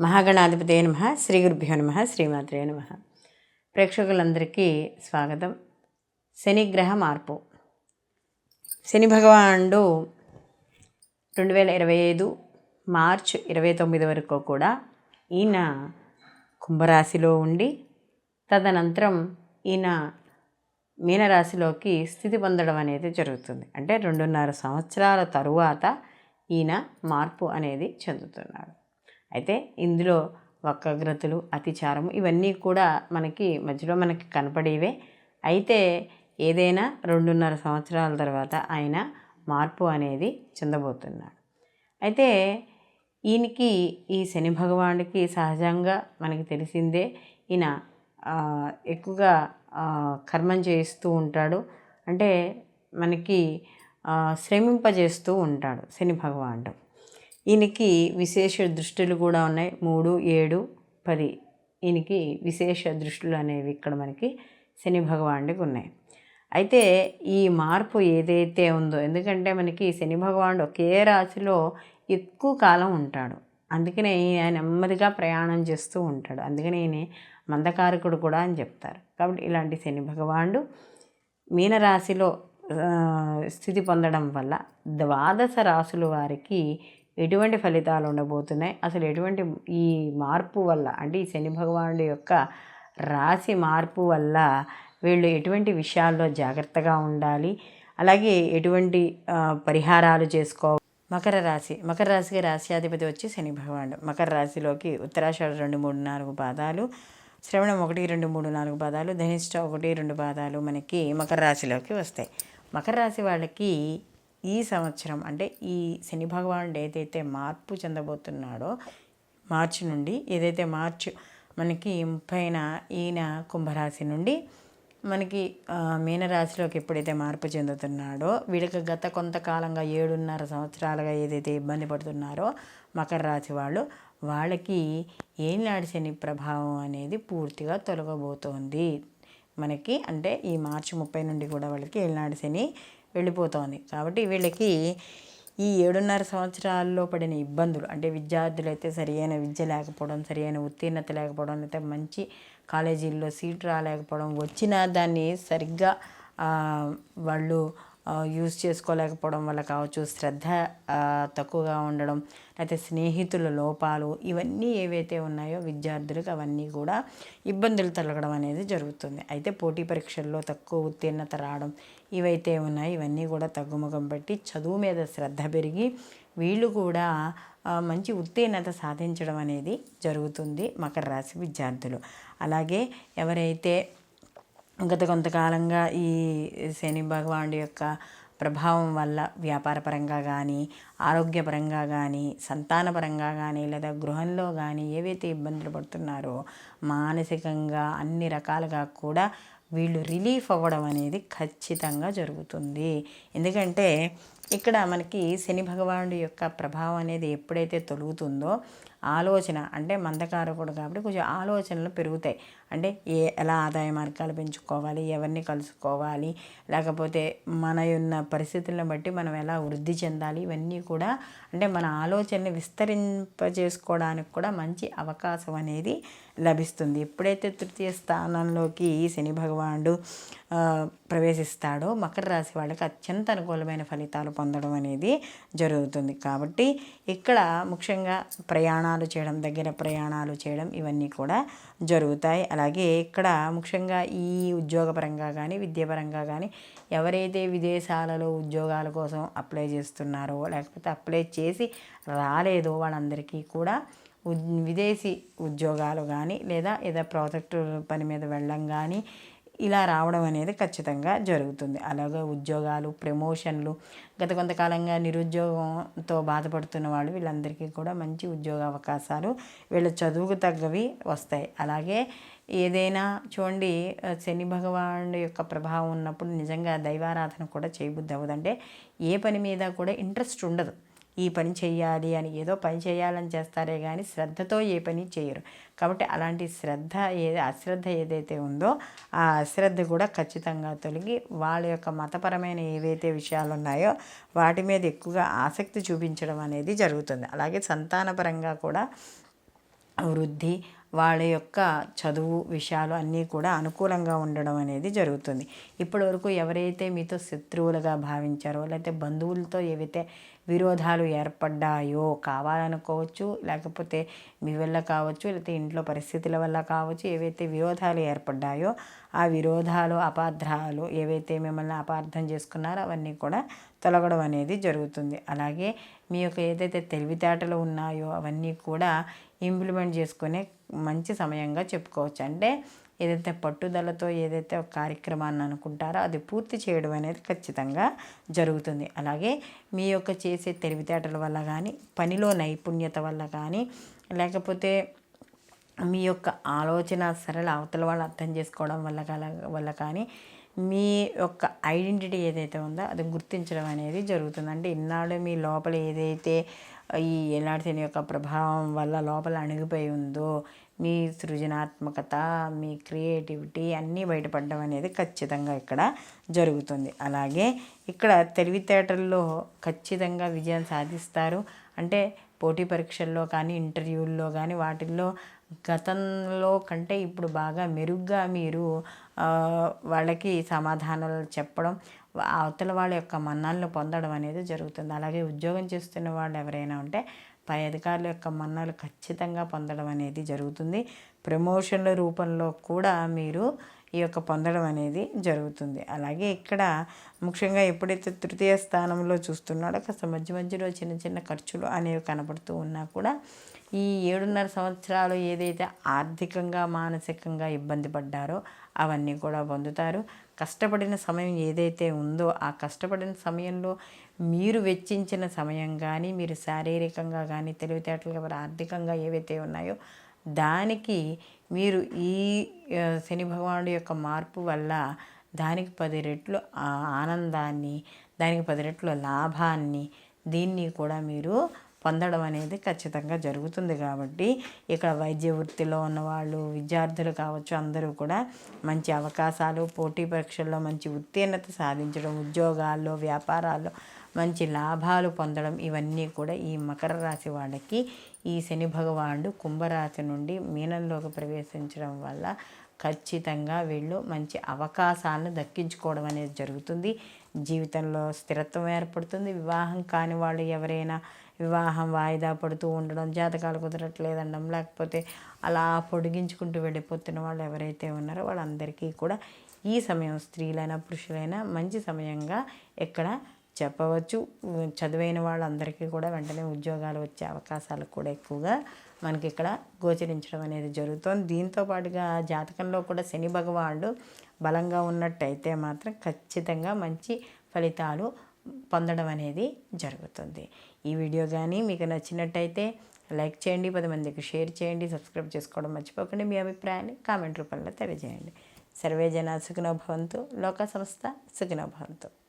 మహాగణాధిపతే నమ శ్రీ గురుభ్యో నమ శ్రీమాత్రే నమ. ప్రేక్షకులందరికీ స్వాగతం. శనిగ్రహ మార్పు. శని భగవానుడు రెండు వేల ఇరవై ఐదు మార్చ్ ఇరవై తొమ్మిది వరకు కూడా ఈయన కుంభరాశిలో ఉండి తదనంతరం ఈయన మీనరాశిలోకి స్థితి పొందడం అనేది జరుగుతుంది. అంటే రెండున్నర సంవత్సరాల తరువాత ఈయన మార్పు అనేది చెందుతున్నాడు. అయితే ఇందులో వక్రగ్రతులు అతిచారము ఇవన్నీ కూడా మనకి మధ్యలో మనకి కనపడేవే. అయితే ఏదైనా రెండున్నర సంవత్సరాల తర్వాత ఆయన మార్పు అనేది చెందబోతున్నాడు. అయితే ఈయనకి ఈ శని భగవానుడికి సహజంగా మనకి తెలిసిందే ఈయన ఎక్కువగా కర్మం చేస్తూ ఉంటాడు. అంటే మనకి శ్రమింపజేస్తూ ఉంటాడు శని భగవానుడు. ఈయనకి విశేష దృష్టిలు కూడా ఉన్నాయి. మూడు ఏడు పది. ఈయనకి విశేష దృష్టిలు అనేవి ఇక్కడ మనకి శని భగవానుడికి ఉన్నాయి. అయితే ఈ మార్పు ఏదైతే ఉందో ఎందుకంటే మనకి శని భగవానుడు ఒకే రాశిలో ఎక్కువ కాలం ఉంటాడు. అందుకనే ఆయన నెమ్మదిగా ప్రయాణం చేస్తూ ఉంటాడు. అందుకనే ఈయన మందకారకుడు కూడా అని చెప్తారు. కాబట్టి ఇలాంటి శని భగవానుడు మీనరాశిలో స్థితి పొందడం వల్ల ద్వాదశ రాశుల వారికి ఎటువంటి ఫలితాలు ఉండబోతున్నాయి? అసలు ఎటువంటి ఈ మార్పు వల్ల అంటే ఈ శని భగవానుడి యొక్క రాశి మార్పు వల్ల వీళ్ళు ఎటువంటి విషయాల్లో జాగ్రత్తగా ఉండాలి? అలాగే ఎటువంటి పరిహారాలు చేసుకో మకర రాశి మకర రాశికి రాశ్యాధిపతి వచ్చి శని భగవానుడు. మకర రాశిలోకి ఉత్తరాషాఢ రెండు మూడు నాలుగు పాదాలు శ్రవణం ఒకటి రెండు మూడు నాలుగు పాదాలు ధనిష్ట ఒకటి రెండు పాదాలు మనకి మకర రాశిలోకి వస్తాయి. మకర రాశి వాళ్ళకి ఈ సంవత్సరం అంటే ఈ శని భగవానుడు ఏదైతే మార్పు చెందబోతున్నాడో మార్చి నుండి ఏదైతే మార్చి మనకి ముప్పైన ఈయన కుంభరాశి నుండి మనకి మీనరాశిలోకి ఎప్పుడైతే మార్పు చెందుతున్నాడో వీళ్ళకి గత కొంతకాలంగా ఏడున్నర సంవత్సరాలుగా ఏదైతే ఇబ్బంది పడుతున్నారో మకర రాశి వాళ్ళు వాళ్ళకి ఏనాడు శని ప్రభావం అనేది పూర్తిగా తొలగబోతోంది. మనకి అంటే ఈ మార్చి ముప్పై నుండి కూడా వాళ్ళకి ఏనాడు శని వెళ్ళిపోతోంది. కాబట్టి వీళ్ళకి ఈ ఏడున్నర సంవత్సరాల్లో పడిన ఇబ్బందులు అంటే విద్యార్థులు అయితే సరియైన విద్య లేకపోవడం సరియైన ఉత్తీర్ణత లేకపోవడం లేకపోతే మంచి కాలేజీల్లో సీట్ రాలేకపోవడం వచ్చినా దాన్ని సరిగ్గా వాళ్ళు యూజ్ చేసుకోలేకపోవడం వల్ల కావచ్చు శ్రద్ధ తక్కువగా ఉండడం లేకపోతే స్నేహితుల లోపాలు ఇవన్నీ ఏవైతే ఉన్నాయో విద్యార్థులకు అవన్నీ కూడా ఇబ్బందులు తొలగడం అనేది జరుగుతుంది. అయితే పోటీ పరీక్షల్లో తక్కువ ఉత్తీర్ణత రావడం ఇవైతే ఉన్నాయి. ఇవన్నీ కూడా తగ్గుముఖం పెట్టి చదువు మీద శ్రద్ధ పెరిగి వీళ్ళు కూడా మంచి ఉత్తీర్ణత సాధించడం అనేది జరుగుతుంది మకర రాశి విద్యార్థులు. అలాగే ఎవరైతే గత కొంతకాలంగా ఈ శని భగవానుడి యొక్క ప్రభావం వల్ల వ్యాపారపరంగా కానీ ఆరోగ్యపరంగా కానీ సంతానపరంగా కానీ లేదా గృహంలో కానీ ఏవైతే ఇబ్బందులు పడుతున్నారో మానసికంగా అన్ని రకాలుగా కూడా వీళ్ళు రిలీఫ్ అవ్వడం అనేది ఖచ్చితంగా జరుగుతుంది. ఎందుకంటే ఇక్కడ మనకి శని భగవానుడి యొక్క ప్రభావం అనేది ఎప్పుడైతే తొలుగుతుందో ఆలోచన అంటే మందకారకుడు కాబట్టి కొంచెం ఆలోచనలు పెరుగుతాయి. అంటే ఏ ఎలా ఆదాయ మార్గాలు పెంచుకోవాలి ఎవరిని కలుసుకోవాలి లేకపోతే మన ఉన్న పరిస్థితులను బట్టి మనం ఎలా వృద్ధి చెందాలి ఇవన్నీ కూడా అంటే మన ఆలోచనని విస్తరింపజేసుకోవడానికి కూడా మంచి అవకాశం అనేది లభిస్తుంది. ఎప్పుడైతే తృతీయ స్థానంలోకి శని భగవానుడు ప్రవేశిస్తాడో మకర రాశి వాళ్ళకి అత్యంత అనుకూలమైన ఫలితాలు పొందడం అనేది జరుగుతుంది. కాబట్టి ఇక్కడ ముఖ్యంగా ప్రయాణాలు చేయడం దగ్గర ప్రయాణాలు చేయడం ఇవన్నీ కూడా జరుగుతాయి. అలాగే ఇక్కడ ముఖ్యంగా ఈ ఉద్యోగపరంగా కానీ విద్యాపరంగా కానీ ఎవరైతే విదేశాలలో ఉద్యోగాల కోసం అప్లై చేస్తున్నారో లేకపోతే అప్లై చేసి రాలేదో వాళ్ళందరికీ కూడా విదేశీ ఉద్యోగాలు కానీ లేదా ఏదో ప్రాజెక్టు పని మీద వెళ్ళడం కానీ ఇలా రావడం అనేది ఖచ్చితంగా జరుగుతుంది. అలాగే ఉద్యోగాలు ప్రమోషన్లు గత కొంతకాలంగా నిరుద్యోగంతో బాధపడుతున్న వాళ్ళు వీళ్ళందరికీ కూడా మంచి ఉద్యోగ అవకాశాలు వీళ్ళ చదువుకు తగ్గవి వస్తాయి. అలాగే ఏదైనా చూడండి శని భగవానుడి యొక్క ప్రభావం ఉన్నప్పుడు నిజంగా దైవారాధన కూడా చేయబుద్ధి అవ్వదు అంటే ఏ పని మీద కూడా ఇంట్రెస్ట్ ఉండదు. ఈ పని చేయాలి అని ఏదో పని చేయాలని చేస్తారే కానీ శ్రద్ధతో ఏ పని చేయరు కాబట్టి అలాంటి శ్రద్ధ ఏది అశ్రద్ధ ఏదైతే ఉందో ఆ అశ్రద్ధ కూడా ఖచ్చితంగా తొలగి వాళ్ళ యొక్క మతపరమైన ఏవైతే విషయాలు ఉన్నాయో వాటి మీద ఎక్కువగా ఆసక్తి చూపించడం అనేది జరుగుతుంది. అలాగే సంతానపరంగా కూడా వృద్ధి వాళ్ళ యొక్క చదువు విషయాలు అన్నీ కూడా అనుకూలంగా ఉండడం అనేది జరుగుతుంది. ఇప్పటివరకు ఎవరైతే మీతో శత్రువులుగా భావించారో లేకపోతే బంధువులతో ఏవైతే విరోధాలు ఏర్పడ్డాయో కావాలనుకోవచ్చు లేకపోతే మీ వల్ల కావచ్చు లేకపోతే ఇంట్లో పరిస్థితుల వల్ల కావచ్చు ఏవైతే విరోధాలు ఏర్పడ్డాయో ఆ విరోధాలు అపార్థాలు ఏవైతే మిమ్మల్ని అపార్థం చేసుకున్నారో అవన్నీ కూడా తొలగడం అనేది జరుగుతుంది. అలాగే మీ యొక్క ఏదైతే తెలివితేటలు ఉన్నాయో అవన్నీ కూడా ఇంప్లిమెంట్ చేసుకునే మంచి సమయంగా చెప్పుకోవచ్చు. అంటే ఏదైతే పట్టుదలతో ఏదైతే ఒక కార్యక్రమాన్ని అనుకుంటారో అది పూర్తి చేయడం అనేది ఖచ్చితంగా జరుగుతుంది. అలాగే మీ యొక్క చేసే తెలివితేటల వల్ల కానీ పనిలో నైపుణ్యత వల్ల కానీ లేకపోతే మీ యొక్క ఆలోచన సరళ అవతల వాళ్ళు అర్థం చేసుకోవడం వల్ల వల్ల కానీ మీ యొక్క ఐడెంటిటీ ఏదైతే ఉందో అది గుర్తించడం అనేది జరుగుతుంది. అంటే ఇన్నాళ్ళు మీ లోపల ఏదైతే ఈ ఎలాంటి యొక్క ప్రభావం వల్ల లోపల అణిగిపోయి ఉందో మీ సృజనాత్మకత మీ క్రియేటివిటీ అన్నీ బయటపడడం అనేది ఖచ్చితంగా ఇక్కడ జరుగుతుంది. అలాగే ఇక్కడ తెలివితేటల్లో ఖచ్చితంగా విజయం సాధిస్తారు. అంటే పోటీ పరీక్షల్లో కానీ ఇంటర్వ్యూల్లో కానీ వాటిల్లో గతంలో కంటే ఇప్పుడు బాగా మెరుగ్గా మీరు వాళ్ళకి సమాధానాలు చెప్పడం అవతల వాళ్ళ యొక్క మన్నాలను పొందడం అనేది జరుగుతుంది. అలాగే ఉద్యోగం చేస్తున్న వాళ్ళు ఎవరైనా ఉంటే పై అధికారుల యొక్క మన్నాలు ఖచ్చితంగా పొందడం అనేది జరుగుతుంది. ప్రమోషన్ల రూపంలో కూడా మీరు ఈ యొక్క పొందడం అనేది జరుగుతుంది. అలాగే ఇక్కడ ముఖ్యంగా ఎప్పుడైతే తృతీయ స్థానంలో చూస్తున్నాడో కాస్త మధ్య మధ్యలో చిన్న చిన్న ఖర్చులు అనేవి కనబడుతూ ఉన్నా కూడా ఈ ఏడున్నర సంవత్సరాలు ఏదైతే ఆర్థికంగా మానసికంగా ఇబ్బంది పడ్డారో అవన్నీ కూడా పొందుతారు. కష్టపడిన సమయం ఏదైతే ఉందో ఆ కష్టపడిన సమయంలో మీరు వెచ్చించిన సమయం కానీ మీరు శారీరకంగా కానీ తెలివితేటలుగా ఆర్థికంగా ఏవైతే ఉన్నాయో దానికి మీరు ఈ శని భగవానుడి యొక్క మార్పు వల్ల దానికి పది రెట్లు ఆనందాన్ని దానికి పది రెట్లు లాభాన్ని దీన్ని కూడా మీరు పొందడం అనేది ఖచ్చితంగా జరుగుతుంది కాబట్టి ఇక్కడ వైద్య వృత్తిలో ఉన్నవాళ్ళు విద్యార్థులు కావచ్చు అందరూ కూడా మంచి అవకాశాలు పోటీ పరీక్షల్లో మంచి ఉత్తీర్ణత సాధించడం ఉద్యోగాల్లో వ్యాపారాల్లో మంచి లాభాలు పొందడం ఇవన్నీ కూడా ఈ మకర రాశి వాళ్ళకి ఈ శని భగవానుడు కుంభరాశి నుండి మీనంలోకి ప్రవేశించడం వల్ల ఖచ్చితంగా వీళ్ళు మంచి అవకాశాలను దక్కించుకోవడం అనేది జరుగుతుంది. జీవితంలో స్థిరత్వం ఏర్పడుతుంది. వివాహం కాని వాళ్ళు ఎవరైనా వివాహం వాయిదా పడుతూ ఉండడం జాతకాలు కుదరట్లేదండం లేకపోతే అలా పొడిగించుకుంటూ వెళ్ళిపోతున్న వాళ్ళు ఎవరైతే ఉన్నారో వాళ్ళందరికీ కూడా ఈ సమయం స్త్రీలైనా పురుషులైనా మంచి సమయంగా ఇక్కడ చెప్పవచ్చు. చదువైన వాళ్ళందరికీ కూడా వెంటనే ఉద్యోగాలు వచ్చే అవకాశాలు కూడా ఎక్కువగా మనకి ఇక్కడ గోచరించడం అనేది జరుగుతుంది. దీంతో పాటుగా జాతకంలో కూడా శని భగవానుడు బలంగా ఉన్నట్టయితే మాత్రం ఖచ్చితంగా మంచి ఫలితాలు పొందడం అనేది జరుగుతుంది. ఈ వీడియో కానీ మీకు నచ్చినట్టయితే లైక్ చేయండి పది మందికి షేర్ చేయండి సబ్స్క్రైబ్ చేసుకోవడం మర్చిపోకండి. మీ అభిప్రాయాన్ని కామెంట్ రూపంలో తెలియజేయండి. సర్వే జన సుఖినోభవంతు లోక సంస్థ సుఖినోభవంతు